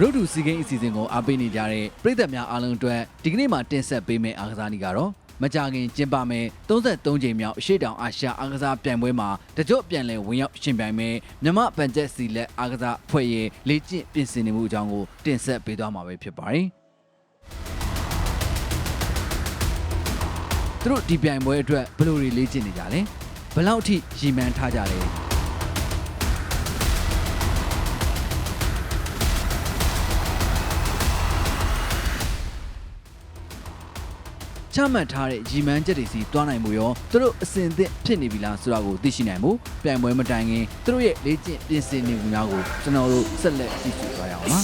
ရုပ်တူစီကိန်းအစီအစဉ်ကိုအားပေးနေကြတဲ့ပရိသတ်များအားလုံးအတွက်ဒီကနေ့မှာတင်ဆက်ပေးမယ့်အားကစားနည်းကတော့မကြခင်ကျင်းပမယ့်33ကြိမ်မြောက်အရှိတောင်အာရှအားကစားပြိုင်ပွဲမှာတကြော့ပြန်လည်ဝင်ရောက်ရှင်ပြိုင်မယ့်မြမပန်ချက်စီလက်အားကစားအဖွဲ့ရဲ့လေ့ကျင့်ပြင်ဆင်နေမှုအကြောင်းကိုတင်ဆက်ပေးသွားမှာပဲဖြစ်ပါတယ်သူတို့ဒီပြိုင်ပွဲအတွက်ဘယ်လိုတွေလေ့ကျင့်နေကြလဲဘယ်လောက်အထိရည်မှန်းထားကြလဲ ချမှတ်ထားတဲ့ရီမန်းချက်တွေစီတွားနိုင်မှုရောသူတို့အစဉ်အသင့်ဖြစ်နေပြီလားဆိုတာကိုသိရှိနိုင်မှုပြိုင်ပွဲမတိုင်ခင်သူတို့ရဲ့လေ့ကျင့်ပြင်ဆင်နေမှုများကိုကျွန်တော်တို့ဆက်လက်ကြည့်ရှုသွားရအောင်ပါ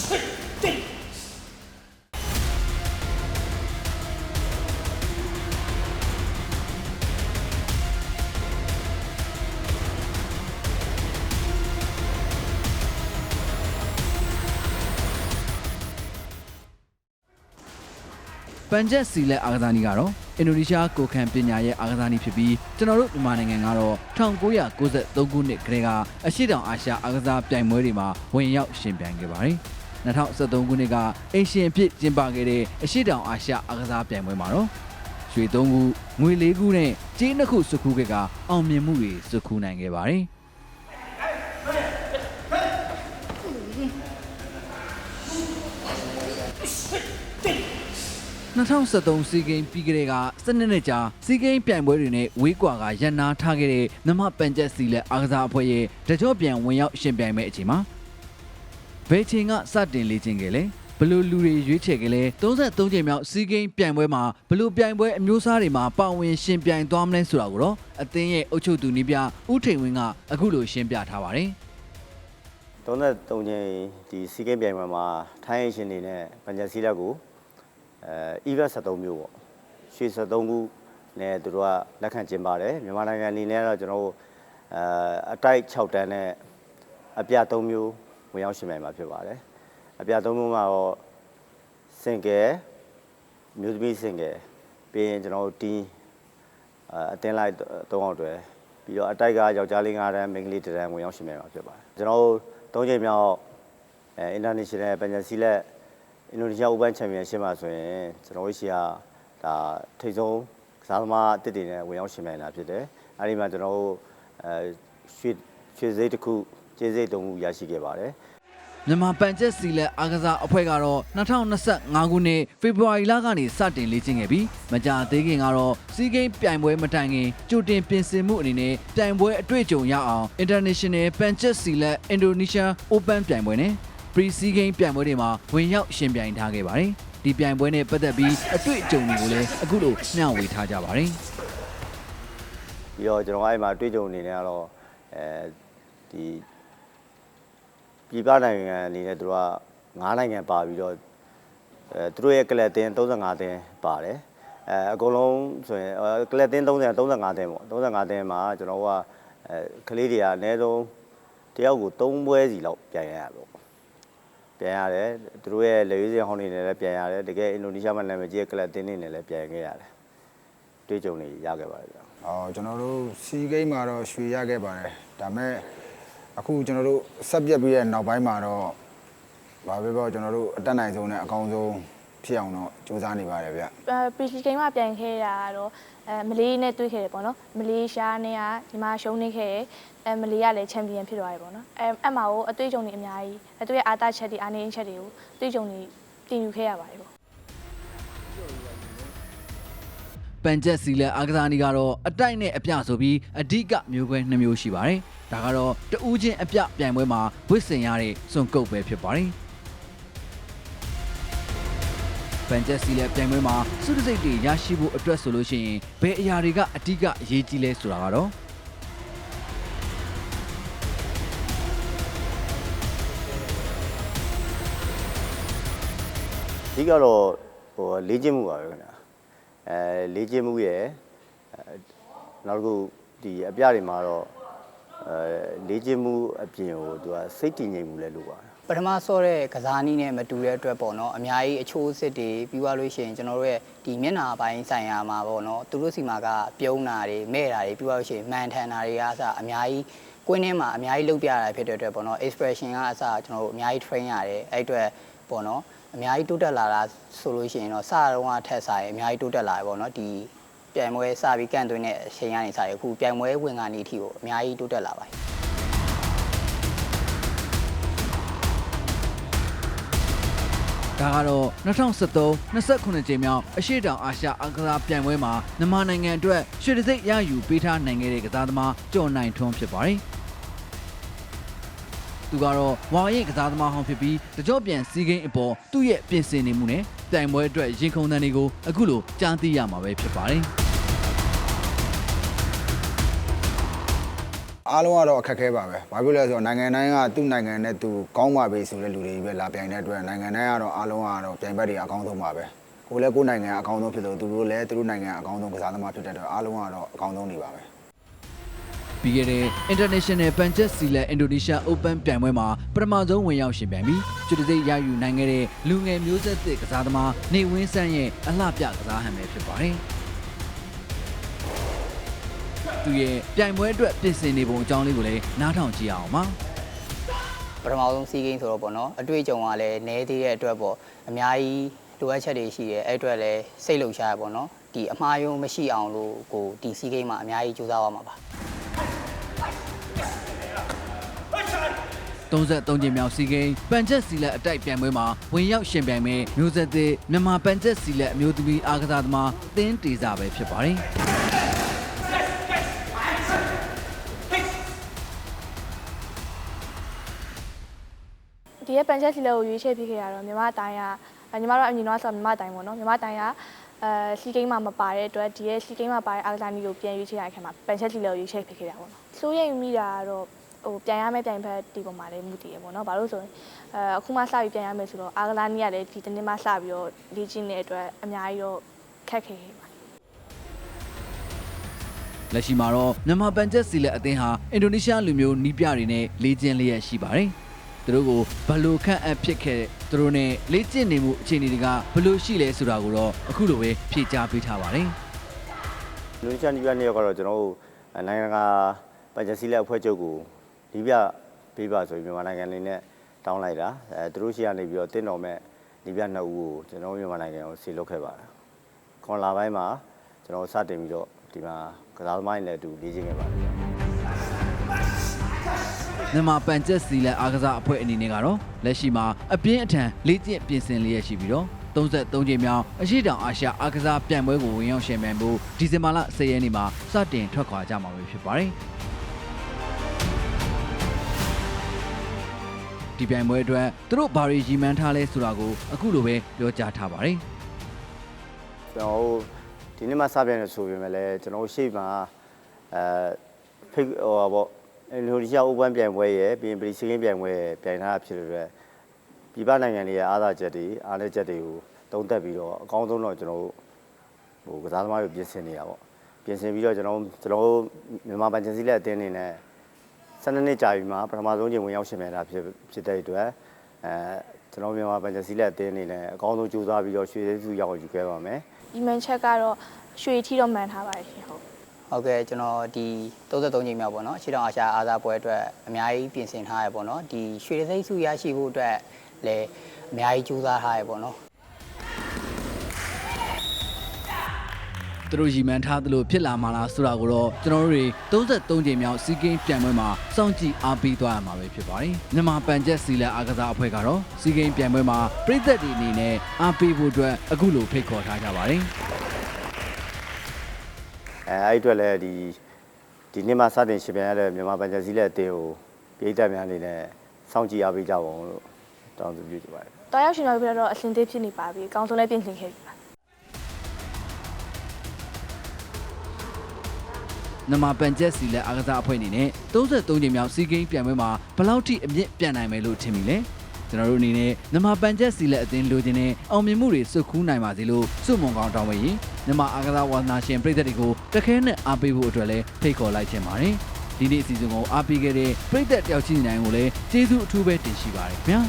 ပန်ချက်စီလက်အားကစားနည်းကတော့အင်ဒိုနီးရှားကိုခံပညာရဲ့အားကစားနည်းဖြစ်ပြီးကျွန်တော်တို့မြန်မာနိုင်ငံကတော့1993ခုနှစ်ကတည်းကအရှိတောင်အာရှအားကစားပြိုင်ပွဲတွေမှာဝင်ရောက်ရှင်ပြိုင်ခဲ့ပါတယ်2013ခုနှစ်ကအင်ရှင်အဖြစ်ကျင်းပခဲ့တဲ့အရှိတောင်အာရှအားကစားပြိုင်ပွဲမှာတော့ရွှေ3ခုငွေ4ခုနဲ့ကြေး2ခုစုခူးခဲ့ကအောင်မြင်မှုတွေစုခူးနိုင်ခဲ့ပါတယ် 2013စီဂိမ်းပြီးကလေးကစနစ်နဲ့ကြာစီဂိမ်းပြိုင်ပွဲတွေနဲ့ဝေးကွာကရန်နာထားခဲ့တဲ့နမပန်ချက်စီလက်အားကစားအဖွဲ့ရဲ့တကြော့ပြန်ဝင်ရောက်ရှင်ပြိုင်မဲ့အချိန်မှာဘယ်ချိန်ကစတင်လေ့ကျင့်ခဲ့လဲဘယ်လို့လူတွေရွေးချယ်ခဲ့လဲ33ချိန်မြောက်စီဂိမ်းပြိုင်ပွဲမှာဘယ်လို့ပြိုင်ပွဲအမျိုးအစားတွေမှာပါဝင်ရှင်ပြိုင်သွားမလဲဆိုတာကိုတော့အသင်းရဲ့အုပ်ချုပ်သူနီးပြဦးထိန်ဝင်းကအခုလိုရှင်းပြထားပါတယ်33ချိန်ဒီစီကင်းပြိုင်ပွဲမှာထိုင်းရှင်တွေနဲ့ပန်ဂျစီလက်ကို အဲ EVA 73မျိုးပေါ့ရွှေ73ခုနဲ့သူတို့ကလက်ခံကျင်းပါတယ်မြန်မာနိုင်ငံအနေနဲ့တော့ကျွန်တော်တို့အဲအတိုက်6တန်းနဲ့အပြ3မျိုးဝင်ရောက်ရှင်ပြိုင်မှာဖြစ်ပါတယ်အပြ3မျိုးမှာတော့စင်ကယ်မျိုးသမီးစင်ကယ်ပြီးရင်ကျွန်တော်တို့တင်းအဲအတင်းလိုက်3အောင်တွဲပြီးတော့အတိုက်ကယောက်ျားလေး9တန်းမိန်းကလေး1တန်းဝင်ရောက်ရှင်ပြိုင်မှာဖြစ်ပါတယ်ကျွန်တော်တို့3ချိန်မြောက်အဲ international ပညာစီလက် အင်ဒိုနီးရှားဥပန်းချန်ပီယံရှင်းမှာဆိုရင်ကျွန်တော်တို့ရှိကဒါထိပ်ဆုံးကစားသမားအတစ်တွေနဲ့ဝင်ရောက်ရှင်ပြိုင်တာဖြစ်တယ်အဲဒီမှာကျွန်တော်တို့အဲရွှေရွှေစိတ်တစ်ခုကျေးစိတ်သုံးခုရရှိခဲ့ပါတယ်မြန်မာပန်ချက်စီလက်အားကစားအဖွဲ့ကတော့2025ခုနှစ်ဖေဖော်ဝါရီလကနေစတင်လေ့ကျင့်ခဲ့ပြီးမကြာသေးခင်ကတော့စီးကိန်းပြိုင်ပွဲမတိုင်ခင်ကြိုတင်ပြင်ဆင်မှုအနေနဲ့ပြိုင်ပွဲအတွေ့အကြုံရအောင် International ပန်ချက်စီလက် Indonesia Open ပြိုင်ပွဲနဲ့ Pre စီးကိန်းပြိုင်ပွဲတွေမှာဝင်ရောက်ရှင်ပြိုင်ထားခဲ့ပါတယ်ဒီပြိုင်ပွဲနဲ့ပတ်သက်ပြီးအတွေ့အကြုံတွေကိုလည်းအခုလိုမျှဝေထားကြပါတယ်ပြီးတော့ကျွန်တော်အဲ့မှာအတွေ့အကြုံအနေနဲ့ကတော့အဲဒီပြည်ပနိုင်ငံအနေနဲ့သူတို့က9နိုင်ငံပါပြီးတော့အဲသူတို့ရဲ့ကလပ်တင်း35တင်းပါတယ်အဲအကုန်လုံးဆိုရင်အဲကလပ်တင်း30 35တင်းပေါ့35တင်းမှာကျွန်တော်တို့ကအဲကလေးတွေကအနည်းဆုံးတယောက်ကို3ပွဲစီလောက်ပြန်ရရပေါ့ ပြန်ရတယ်သူတို့ရဲ့လေရွေးစင်ဟောင်းနေနဲ့လည်းပြန်ရတယ်တကယ်အင်ဒိုနီးရှားမှာနာမည်ကြီးကလပ်တင်းနေနဲ့လည်းပြန်ခဲ့ရတယ်တွေ့ကြုံနေရခဲ့ပါတယ်ဗျာအော်ကျွန်တော်တို့စီဂိမ်းမှာတော့ရွှေရခဲ့ပါတယ်ဒါပေမဲ့အခုကျွန်တော်တို့ဆက်ပြက်ပြီးတဲ့နောက်ပိုင်းမှာတော့ဘာပဲပြောကျွန်တော်တို့အတက်နိုင်ဆုံးနဲ့အကောင်းဆုံးဖြစ်အောင်တော့စူးစမ်းနေပါတယ်ဗျပီစီဂိမ်းမှာပြန်ခဲ့တာကတော့အဲမလေးနဲ့တွေ့ခဲ့တယ်ပေါ့နော်မလေးရှားနဲ့ကဒီမှာရှုံးနေခဲ့တယ် အဲမလေးကလည်းချန်ပီယံဖြစ်သွားတယ်ပေါ့နော်အဲအမှကိုအတွေ့အကြုံတွေအများကြီးအဲသူရဲ့အာတာချက်တွေအာနေချက်တွေကိုအတွေ့အကြုံတွေတင်ယူခဲ့ရပါတယ်ပေါ့ပန်ချက်စီလက်အားကစားနည်းကတော့အတိုက်နဲ့အပြဆိုပြီးအဓိကမျိုးခွဲ2မျိုးရှိပါတယ်။ဒါကတော့တဦးချင်းအပြပြိုင်ပွဲမှာဝစ်စင်ရတဲ့စွန်ကုတ်ပဲဖြစ်ပါတယ်။ပန်ချက်စီလက်ပြိုင်ပွဲမှာစုတစိတ်တွေရရှိဖို့အတွက်ဆိုလို့ရှိရင်ဘယ်အရာတွေကအဓိကအရေးကြီးလဲဆိုတာကတော့ အဓိကတော့ဟိုလေ့ကျင့်မှုပါပဲခင်ဗျာအဲလေ့ကျင့်မှုရဲ့အဲနောက်တစ်ခုဒီအပြတွေမှာတော့အဲလေ့ကျင့်မှုအပြင်ကိုသူကစိတ်တည်ငြိမ်မှုလည်းလိုပါတယ်ပထမဆော့တဲ့ကစားနည်းနဲ့မတူတဲ့အတွက်ပေါ့နော်အများကြီးအချိုးအစ်တွေပြီးသွားလို့ရှိရင်ကျွန်တော်တို့ရဲ့ဒီမျက်နှာပိုင်းဆိုင်ရာမှာပေါ့နော်သူတို့စီမှာကပြုံးတာတွေမဲ့တာတွေပြီးသွားလို့ရှိရင်မှန်ထန်တာတွေကအစအများကြီးကွင်းထဲမှာအများကြီးလုပ်ပြရတာဖြစ်တဲ့အတွက်ပေါ့နော် expression ကအစကျွန်တော်တို့အများကြီး train ရတယ်အဲ့အတွက်ပေါ့နော် အများကြီးတိုးတက်လာတာဆိုလို့ရှိရင်တော့စတော့ကထက်စားရင်အများကြီးတိုးတက်လာတယ်ပေါ့နော်ဒီပြိုင်ပွဲစပြီးကန်သွင်းတဲ့အချိန်ကနေစရအခုပြိုင်ပွဲဝင်ကနေအထိကိုအများကြီးတိုးတက်လာပါတယ်ဒါကတော့2013 29ကြိမ်မြောက်အရှိတောင်အာရှအားကစားပြိုင်ပွဲမှာမြန်မာနိုင်ငံအတွက်ရွှေတံဆိပ်ရယူပေးထားနိုင်ခဲ့တဲ့ကစားသမားကျော်နိုင်ထွန်းဖြစ်ပါတယ်။ သူကတော့ဝါရိတ်ကစားသမားဟောင်းဖြစ်ပြီးတကြော့ပြန်စီးကိန်းအပေါ်သူ့ရဲ့ပြင်ဆင်နေမှုနဲ့ပြိုင်ပွဲအတွက်ရင်ခုန်တန်းတွေကိုအခုလိုကြားသိရမှာပဲဖြစ်ပါတယ်။အားလုံးကတော့အခက်အခဲပါပဲဘာဖြစ်လဲဆိုတော့နိုင်ငံတိုင်းကသူ့နိုင်ငံနဲ့သူကောင်းပါပြီဆိုတဲ့လူတွေပဲလာပြိုင်တဲ့အတွက်နိုင်ငံတိုင်းကတော့အားလုံးကတော့ပြိုင်ဘက်တွေအကောင်းဆုံးပါပဲကိုယ်လည်းကိုယ်နိုင်ငံအကောင်းဆုံးဖြစ်တယ်သူတို့လည်းသူတို့နိုင်ငံအကောင်းဆုံးကစားသမားဖြစ်တဲ့အတွက်အားလုံးကတော့အကောင်းဆုံးနေပါပဲ ပြီးခဲ့တဲ့ International Panjat Silat Indonesia Open ပြိုင်ပွဲမှာပထမဆုံးဝင်ရောက်ရှင်ပြိုင်ပြီးကျွတ်တစိရယူနိုင်ခဲ့တဲ့လူငယ်မျိုးဆက်သစ်ကစားသမားနေဝင်းဆန်းရဲ့အလှပြကစားဟန်ပဲဖြစ်ပါတယ်။သူရဲ့ပြိုင်ပွဲအတွက်ပြင်ဆင်နေပုံအကြောင်းလေးကိုလည်းနားထောင်ကြည့်အောင်ပါပထမဆုံးစီးကိန်းဆိုတော့ပေါ့နော်အတွေ့အကြုံကလည်းနည်းသေးတဲ့အတွက်ပေါ့အများကြီးလိုအပ်ချက်တွေရှိတယ်အဲ့အတွက်လည်းစိတ်လှုပ်ရှားရပေါ့နော်ဒီအမှားယုံမရှိအောင်လို့ကိုဒီစီးကိန်းမှာအများကြီးကြိုးစားရမှာပါ။ 33ကြိမ်မြောက်စီဂိမ်းပန်ချက်စီလက်အတိုက်ပြိုင်ပွဲမှာဝင်ရောက်ရှင်ပြိုင်မဲ့မျိုးဆက်သစ်မြန်မာပန်ချက်စီလက်အမျိုးသမီးအားကစားသမားတင်းတေစာပဲဖြစ်ပါတယ်။ဒီရဲ့ပန်ချက်စီလက်ကိုရွေးချယ်ဖြစ်ခဲ့ရတော့မြန်မာအတိုင်းကအဲညီမတို့အမြင်တော့ဆိုတော့မြန်မာအတိုင်းပေါ့နော်မြန်မာအတိုင်းကအဲစီကိန်းမှာမပါတဲ့အတွက်ဒီရဲ့စီကိန်းမှာပါတဲ့အာကစားနည်းကိုပြန်ရွေးချယ်ရတဲ့အခါမှာပန်ချက်စီလက်ကိုရွေးချယ်ဖြစ်ခဲ့တာပေါ့နော်စိုးရိမ်မိတာကတော့ ဟိုပြန်ရမယ့်ပြန်ဖက်ဒီပုံမှာလည်းမူတည်ရပေါ့နော်ဘာလို့ဆိုရင်အဲအခုမှစပြီးပြန်ရမယ်ဆိုတော့အာကစားနည်းကလည်းဒီတနေ့မှစပြီးတော့လေ့ကျင့်တဲ့အတွက်အများကြီးတော့ခက်ခဲခဲ့ပါတယ်လက်ရှိမှာတော့မြန်မာပန်ချက်စီလက်အသင်းဟာအင်ဒိုနီးရှားလူမျိုးနီးပြတွေနဲ့လေ့ကျင့်လျက်ရှိပါတယ်။သူတို့ကိုဘယ်လိုခန့်အပ်ဖြစ်ခဲ့တဲ့သူတို့နဲ့လေ့ကျင့်နေမှုအခြေအနေတွေကဘယ်လိုရှိလဲဆိုတာကိုတော့အခုလိုပဲဖြေကြားပေးထားပါတယ်လူချန်ဒီပြနေရောက်ကတော့ကျွန်တော်တို့နိုင်ငံကပန်ချစီလက်အဖွဲ့ချုပ်ကို ဒီပြပေးပါဆိုပြီးမြန်မာနိုင်ငံလေးနဲ့တောင်းလိုက်တာအဲသူတို့ရှိကနေပြီးတော့တင်းတော်မဲ့ဒီပြနှစ်ဦးကိုကျွန်တော်မြန်မာနိုင်ငံကိုဆေလွတ်ခဲ့ပါတယ်ခွန်လာပိုင်းမှာကျွန်တော်စတင်ပြီးတော့ဒီမှာကစားသမားတွေနဲ့အတူလေ့ကျင့်ခဲ့ပါတယ်။မြန်မာပန်ချက်စီလက်အားကစားအဖွဲ့အနေနဲ့ကတော့လက်ရှိမှာအပြင်းအထန်လေ့ကျင့်ပြင်ဆင်လျက်ရှိပြီးတော့33ကြိမ်မြောက်အရှိတောင်အာရှအားကစားပြိုင်ပွဲကိုဝင်ရောက်ရှင်ပြိုင်ဖို့ဒီဇင်ဘာလ10ရက်နေ့မှာစတင်ထွက်ခွာကြမှာပဲဖြစ်ပါတယ်။ ဒီပြိုင်ပွဲအတွက်သူတို့ဘာတွေရည်မှန်းထားလဲဆိုတာကိုအခုလိုပဲပြောကြားထားပါတယ်။ကျွန်တော်တို့ဒီနေ့မှစပြန်ရဆိုပေမဲ့လည်းကျွန်တော်တို့ရှေ့မှာအဲဖိတ်ဟိုပါပေါ့အင်ဒိုနီးရှားဥပန်းပြိုင်ပွဲရဲ့ပြီးရင်ပရီစီကင်းပြိုင်ပွဲရဲ့ပြိုင်ထားတာဖြစ်တဲ့အတွက်ပြည်ပနိုင်ငံတွေရဲ့အားသာချက်တွေအားနည်းချက်တွေကိုတုံးသက်ပြီးတော့အကောင်းဆုံးတော့ကျွန်တော်တို့ဟိုကစားသမားတွေပြင်ဆင်နေတာပေါ့ပြင်ဆင်ပြီးတော့ကျွန်တော်တို့ကျွန်တော်တို့မြန်မာပန်ချန်စီလက်အသင်းအနေနဲ့ 12နှစ်ကြာပြီမှာပထမဆုံးချိန်ဝင်ရောက်ရှင်မြန်တာဖြစ်ဖြစ်တဲ့အတွက်အဲကျွန်တော်မြန်မာပန်ချန်စီလက်အသင်းအနေနဲ့အကောင်းဆုံးကြိုးစားပြီးတော့ရွှေသေးစုရောက်ယူခဲ့ပါမယ်ဒီမန်ချက်ကတော့ရွှေထီတော့မှန်ထားပါတယ်ရှင်ဟုတ်ဟုတ်ကဲ့ကျွန်တော်ဒီ33ချိန်မြောက်ပေါ့နော်ရှေ့တောင်အာရှအားသာပွဲအတွက်အများကြီးပြင်ဆင်ထားရပေါ့နော်ဒီရွှေတစိမ့်စုရရှိဖို့အတွက်လည်းအများကြီးကြိုးစားထားရပေါ့နော် သူတို့ရည်မှန်းထားသလိုဖြစ်လာမှာလားဆိုတာကိုတော့ကျွန်တော်တို့တွေ33ကြိမ်မြောက်စီးကင်းပြိုင်ပွဲမှာစောင့်ကြည့်အားပေးသွားရမှာပဲဖြစ်ပါတယ်။မြန်မာပန်ချက်စီလက်အားကစားအဖွဲ့ကတော့စီးကင်းပြိုင်ပွဲမှာပြည်သက်တွေအနေနဲ့အားပေးဖို့အတွက်အခုလိုဖိတ်ခေါ်ထားကြပါတယ်။အဲအဲ့ဒီအတွက်လည်းဒီဒီနေ့မှစတင်ရှင်ပြန်ရတဲ့မြန်မာပန်ချန်စီလက်အတင်းကိုပြည်သက်များအနေနဲ့စောင့်ကြည့်အားပေးကြပါဦးလို့တောင်းဆိုပြုချင်ပါတယ်။တော်ရောက်ရှင်တော်ပြတော့အဆင်သင့်ဖြစ်နေပါပြီ။အကောင်းဆုံးလည်းပြင်ဆင်ခဲ့ပြီ န်မာပန်ချက်စီလက်အားကစားအဖွဲ့အနေနဲ့33ကြိမ်မြောက်စီးကင်းပြိုင်ပွဲမှာဘယ်လောက်ထိအမြင့်ပြန်နိုင်မယ်လို့ထင်မိလဲကျွန်တော်တို့အနေနဲ့မြန်မာပန်ချက်စီလက်အသင်းလိုချင်တဲ့အောင်မြင်မှုတွေစုခူးနိုင်ပါစေလို့စုမုံကောင်းတောင်းဝေရင်မြန်မာအားကစားဝါသနာရှင်ပြည်သက်တွေကိုတခဲနဲ့အားပေးဖို့အတွက်လည်းဖိတ်ခေါ်လိုက်ချင်ပါတယ်ဒီနေ့အစီအစဉ်ကိုအားပေးခဲ့တဲ့ပြည်သက်တယောက်ချင်းနိုင်ကိုလည်းကျေးဇူးအထူးပဲတင်ရှိပါတယ်ခင်ဗျာ